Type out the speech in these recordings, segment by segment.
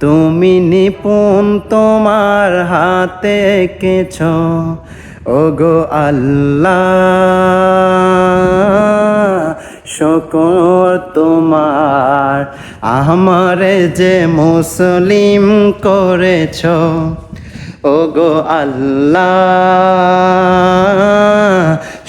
তুমি নিপুণ তোমার হাতে এঁকেছ ও গো আল্লাহ। শকর তোমার, আমার যে মুসলিম করেছ ও গো আল্লাহ।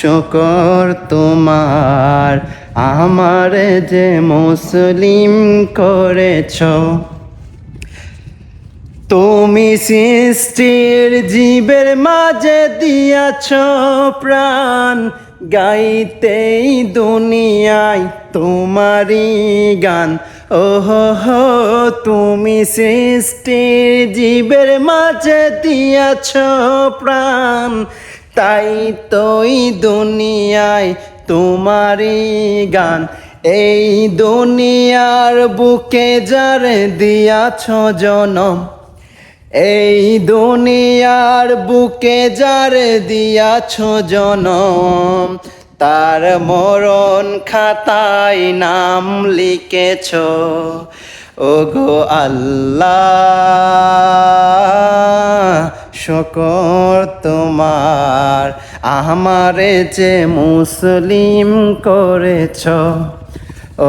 শকর তোমার, আমার যে মুসলিম করেছ তুমি সৃষ্টির জীবের মাঝে দিয়াছ প্রাণ, গাইতেই দুনিয়ায় তোমারই গান। ওহো তুমি সৃষ্টির জীবের মাঝে দিয়াছ প্রাণ, তাই তোই দুনিয়ায় তোমারই গান। এই দুনিয়ার বুকে যারে দিয়াছ জনম এই দুনিয়ার বুকে যারে দিয়াছ জনম, তার মরণ খাতায় নাম লিখেছ। ও গো আল্লাহ, শকর তোমার, আমারে যে মুসলিম করেছ।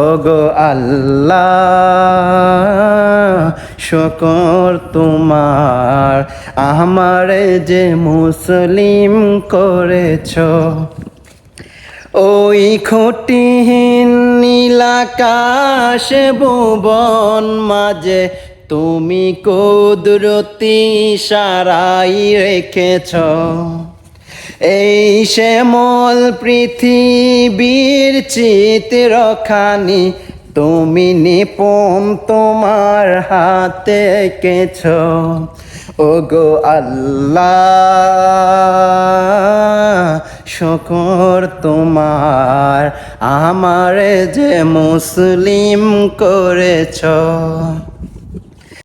ও গো আল্লাহ শকর তোমার। আমারে যে মুসলিম করেছ, ওই খুঁটিহীন নীলাকাশ ভুবন মাঝে তুমি কুদরতি সারাই রেখেছ। এই শ্যামল পৃথিবীর চিত্রখানি তুমি নিপম তোমার হাতে কেছ। ও গো আল্লাহ শকর তোমার আমার যে মুসলিম করেছ।